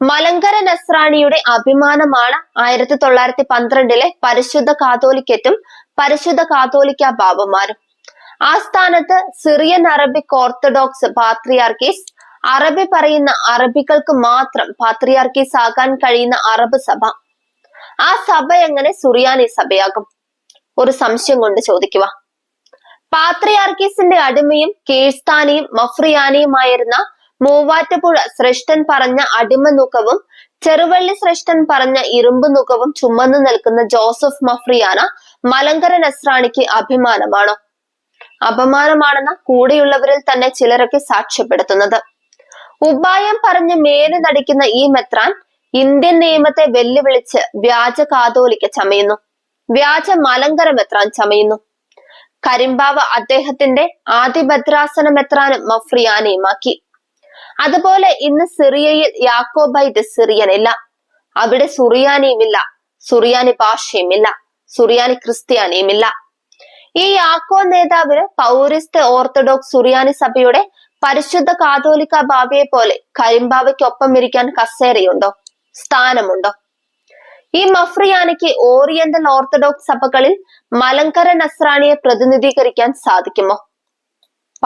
മലങ്കര നസ്രാണിയുടെ അഭിമാനമാണ് ആയിരത്തി തൊള്ളായിരത്തി പന്ത്രണ്ടിലെ പരിശുദ്ധ കാതോലിക്കറ്റും പരിശുദ്ധ കാതോലിക്ക ബാബമാരും. ആ സ്ഥാനത്ത് സിറിയൻ അറബിക് ഓർത്തഡോക്സ് പാത്രിയാർക്കീസ് അറബി പറയുന്ന അറബികൾക്ക് മാത്രം പാത്രിയാർക്കീസ് ആകാൻ കഴിയുന്ന അറബ് സഭ. ആ സഭ എങ്ങനെ സുറിയാനി സഭയാകും? ഒരു സംശയം കൊണ്ട് ചോദിക്കുക. പാത്രിയാർക്കീസിന്റെ അടിമയും കീഴ്സ്ഥാനിയും മഫ്രിയാനിയുമായിരുന്ന മൂവാറ്റുപുഴ ശ്രേഷ്ഠൻ പറഞ്ഞ അടിമ നുഖവും ചെറുവള്ളി ശ്രേഷ്ഠൻ പറഞ്ഞ ഇരുമ്പ് നുഖവും ചുമന്നു നിൽക്കുന്ന ജോസഫ് മഫ്രിയാന മലങ്കര നസ്രാണിക്ക് അഭിമാനമാണ്. അപമാനമാണെന്ന കൂടെയുള്ളവരിൽ തന്നെ ചിലരൊക്കെ സാക്ഷ്യപ്പെടുത്തുന്നത്. ഉപായം പറഞ്ഞ് മേൽ നടിക്കുന്ന ഈ മെത്രാൻ ഇന്ത്യൻ നിയമത്തെ വെല്ലുവിളിച്ച് വ്യാജ കാതോലിക്ക ചമയുന്നു. വ്യാജ മലങ്കര മെത്രാൻ ചമയുന്നു. കരിമ്പാവ് അദ്ദേഹത്തിന്റെ ആദിഭദ്രാസന മെത്രാനും മഫ്രിയാനയുമാക്കി അതുപോലെ ഇന്ന് സിറിയയിൽ യാക്കോബൈറ്റ് സിറിയനില്ല അവിടെ സുറിയാനിയുമില്ല. സുറിയാനി ഭാഷയുമില്ല. സുറിയാനി ക്രിസ്ത്യാനിയുമില്ല. ഈ യാക്കോ നേതാവിന് പൗരസ്ത്യ ഓർത്തഡോക്സ് സുറിയാനി സഭയുടെ പരിശുദ്ധ കാതോലിക്ക ബാബയെ പോലെ കരിമ്പാവയ്ക്കൊപ്പം ഇരിക്കാൻ കസേരയുണ്ടോ? സ്ഥാനമുണ്ടോ? ഈ മഫ്രിയാനയ്ക്ക് ഓറിയന്റൽ ഓർത്തഡോക്സ് സഭകളിൽ മലങ്കര നസ്രാണിയെ പ്രതിനിധീകരിക്കാൻ സാധിക്കുമോ?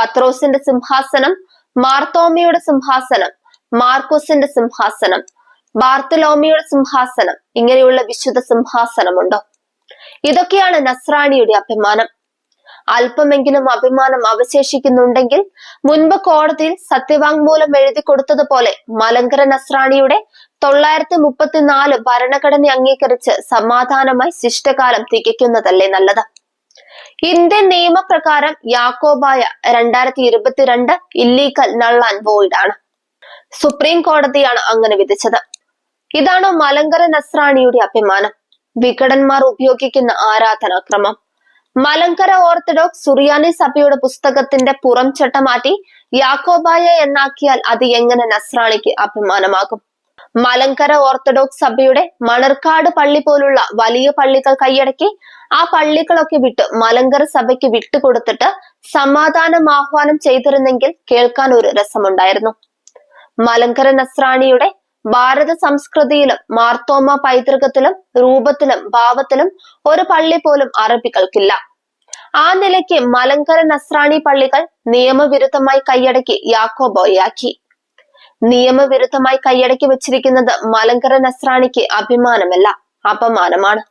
പത്രോസിന്റെ സിംഹാസനം മാർത്തോമിയുടെ സിംഹാസനം മാർക്കോസിന്റെ സിംഹാസനം ബാർത്തലോമിയുടെ സിംഹാസനം ഇങ്ങനെയുള്ള വിശുദ്ധ സിംഹാസനമുണ്ടോ? ഇതൊക്കെയാണ് നസ്രാണിയുടെ അഭിമാനം. അല്പമെങ്കിലും അഭിമാനം അവശേഷിക്കുന്നുണ്ടെങ്കിൽ മുൻപ് കോടതിയിൽ സത്യവാങ്മൂലം എഴുതി കൊടുത്തതുപോലെ മലങ്കര നസ്രാണിയുടെ തൊള്ളായിരത്തി മുപ്പത്തിനാല് ഭരണഘടന അംഗീകരിച്ച് സമാധാനമായി ശിഷ്ടകാലം തികയ്ക്കുന്നതല്ലേ നല്ലത്? ഇന്ത്യൻ നിയമപ്രകാരം യാക്കോബായ രണ്ടായിരത്തി ഇരുപത്തിരണ്ട് ഇല്ലീഗൽ നൾ ആൻഡ് സുപ്രീം കോടതിയാണ് അങ്ങനെ വിധിച്ചത്. ഇതാണ് മലങ്കര നസ്രാണിയുടെ അഭിമാനം. വികടന്മാർ ഉപയോഗിക്കുന്ന ആരാധനാക്രമം. മലങ്കര ഓർത്തഡോക്സ് സുറിയാനി സഭയുടെ പുസ്തകത്തിന്റെ പുറം ചട്ട മാറ്റി യാക്കോബായ എന്നാക്കിയാൽ അത് എങ്ങനെ നസ്രാണിക്ക് അഭിമാനമാകും? മലങ്കര ഓർത്തഡോക്സ് സഭയുടെ മണർക്കാട് പള്ളി പോലുള്ള വലിയ പള്ളികൾ കൈയടക്കി ആ പള്ളികളൊക്കെ വിട്ട് മലങ്കര സഭയ്ക്ക് വിട്ടുകൊടുത്തിട്ട് സമാധാനം ആഹ്വാനം ചെയ്തിരുന്നെങ്കിൽ കേൾക്കാൻ ഒരു രസമുണ്ടായിരുന്നു. മലങ്കര നസ്രാണിയുടെ ഭാരത സംസ്കൃതിയിലും മാർത്തോമ പൈതൃകത്തിലും രൂപത്തിലും ഭാവത്തിലും ഒരു പള്ളി പോലും അറബികൾക്കില്ല. ആ നിലയ്ക്ക് മലങ്കര നസ്രാണി പള്ളികൾ നിയമവിരുദ്ധമായി കൈയടക്കി യാക്കോബോയാക്കി. നിയമവിരുദ്ധമായി കൈയടക്കി വെച്ചിരിക്കുന്നത് മലങ്കര നസ്രാണിക്ക് അഭിമാനമല്ല അപമാനമാണ്.